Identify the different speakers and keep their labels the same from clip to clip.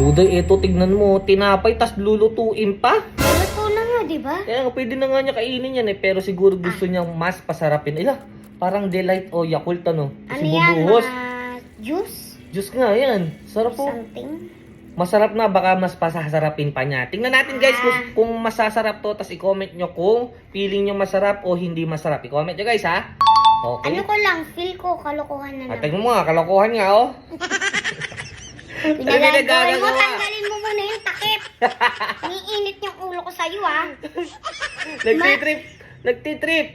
Speaker 1: Duday, eto tignan mo, tinapay tas lulutuin pa.
Speaker 2: Luto na nga, di ba?
Speaker 1: Kaya nga, pwede na nga niya kainin yan eh, pero siguro gusto niyang mas pasarapin. Ila, parang delight o Yakult ano.
Speaker 2: Ano
Speaker 1: Kasi
Speaker 2: yan?
Speaker 1: bubuhos.
Speaker 2: Mga juice?
Speaker 1: Diyos nga, yan. Sarap po.
Speaker 2: Something?
Speaker 1: Masarap na, baka mas pasasarapin pa niya. Tingnan natin guys kung,
Speaker 2: Ah.
Speaker 1: kung masasarap to, tas i-comment nyo kung feeling nyo masarap o hindi masarap. I-comment nyo guys ha. Okay.
Speaker 2: Ano ko lang, feel ko kalokohan na
Speaker 1: At
Speaker 2: lang.
Speaker 1: tingnan mo nga, kalokohan nga oh.
Speaker 2: Pinagagawin mo, tanggalin mo muna yung takip. Niinit yung ulo ko sa'yo, ah.
Speaker 1: Nagtitrip. Nagtitrip.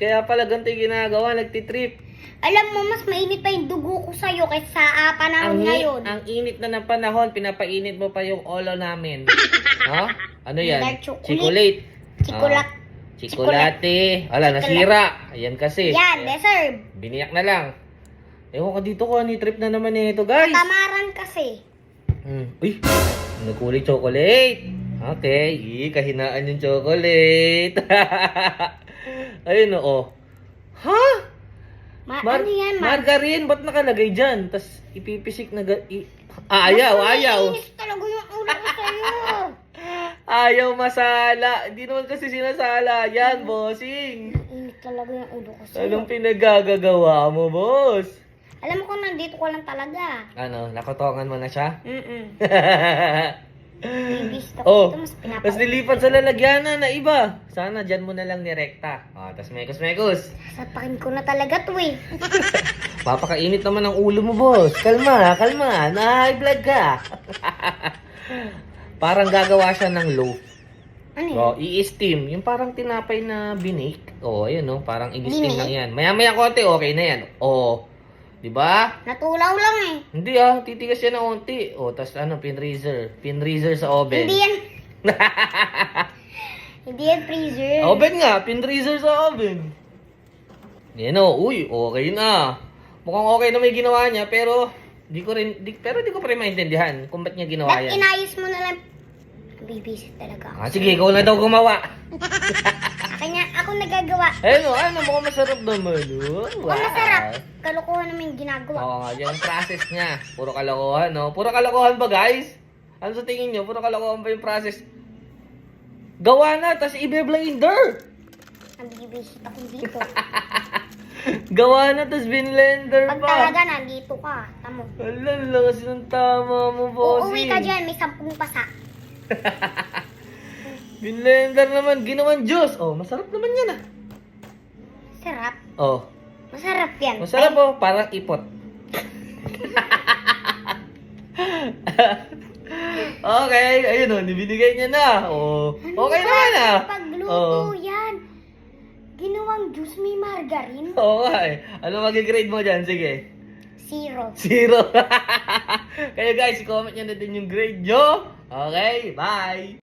Speaker 1: Kaya pala ganito yung ginagawa, nagtitrip.
Speaker 2: Alam mo, mas mainit pa yung dugo ko sa'yo kaysa sa ah, panahon
Speaker 1: Ang,
Speaker 2: ngayon.
Speaker 1: ang init na ng panahon, pinapainit mo pa yung olo namin. ha? Ano yan?
Speaker 2: Chocolate.
Speaker 1: Chocolate.
Speaker 2: Chikulat.
Speaker 1: Ah, Chocolate. Wala, nasira. Ayan kasi.
Speaker 2: Yan, deserve.
Speaker 1: Biniyak na lang. Ewan ka dito ko, ni trip na naman eh ito guys.
Speaker 2: Tamaran kasi.
Speaker 1: Hmm. Uy, nagkulay chocolate. Okay, Ih, kahinaan yung chocolate. Ayun oo. Ha?
Speaker 2: Ma
Speaker 1: Mar-
Speaker 2: ano yan, ma?
Speaker 1: margarine, ba't nakalagay dyan? Tapos ipipisik na... I- ah, ayaw,
Speaker 2: Mas
Speaker 1: ayaw.
Speaker 2: Mainit talaga yung ulo ko sa'yo.
Speaker 1: Ayaw masala. Hindi naman kasi sinasala yan, bossing.
Speaker 2: Mainit talaga yung ulo ko sa'yo.
Speaker 1: Anong pinagagagawa mo, boss?
Speaker 2: Alam mo kung nandito ko lang talaga.
Speaker 1: Ano, nakotongan mo na siya?
Speaker 2: Mm-mm.
Speaker 1: Oh,
Speaker 2: dito, mas pinapa...
Speaker 1: tapos nilipat sa lalagyanan na iba. Sana dyan mo na lang nirekta. Oh, tapos mekos mekos.
Speaker 2: Sapakin ko na talaga to eh.
Speaker 1: Papakainit naman ang ulo mo, boss. Kalma, kalma. Na-high blood ka. parang gagawa siya ng loaf.
Speaker 2: Ano yun?
Speaker 1: Oh, i-steam. Yung parang tinapay na binake. Oh, ayun no. Parang i-steam lang yan. Maya-maya konti, okay na yan. Oh, di ba?
Speaker 2: Natulaw lang eh.
Speaker 1: Hindi ah, titigas yan ng konti. Oh, tas ano, pinreaser. Pinreaser sa oven.
Speaker 2: Hindi yan... Hindi yan freezer.
Speaker 1: oven nga, pinreaser sa oven. Yan o, uy, okay na. Mukhang okay na may ginawa niya, pero di ko rin, di, pero di ko pa rin maintindihan kung ba't niya ginawa
Speaker 2: Ba't
Speaker 1: yan.
Speaker 2: inayos mo na lang? Bibisit talaga ako.
Speaker 1: Ah, sige, ikaw na daw gumawa.
Speaker 2: Kanya ako nagagawa.
Speaker 1: Ayun o, ano, mukhang masarap naman. Oh. Wow.
Speaker 2: Kung masarap, kalokohan naman yung ginagawa.
Speaker 1: Oo nga, yan ang process niya. Puro kalokohan, no? Puro kalokohan ba, guys? Ano sa tingin niyo? Puro kalokohan ba yung process? Gawa na, tas ibe-blender.
Speaker 2: Ang bibisit ako dito.
Speaker 1: Gawa na, tas binlender
Speaker 2: Pag
Speaker 1: pa.
Speaker 2: talaga nandito ka, tamo.
Speaker 1: Ala, lakas ng tama mo, bossing.
Speaker 2: Uuwi ka dyan, may sampung pasa.
Speaker 1: Binlender naman, ginawang juice. Oh, masarap naman yan ah.
Speaker 2: Sarap.
Speaker 1: Oh,
Speaker 2: Masarap yan.
Speaker 1: masarap oh, parang ipot. okay, ayun oh, nibinigay niya na. Oh, okay
Speaker 2: Ano
Speaker 1: naman
Speaker 2: ba?
Speaker 1: ah.
Speaker 2: Pagluto
Speaker 1: Oh.
Speaker 2: yan. Ginawang juice may margarine.
Speaker 1: Oo nga eh. Ano mag-grade mo dyan? Sige.
Speaker 2: Zero.
Speaker 1: Zero. Kaya guys, i-comment nyo na din yung grade nyo. Okay, bye!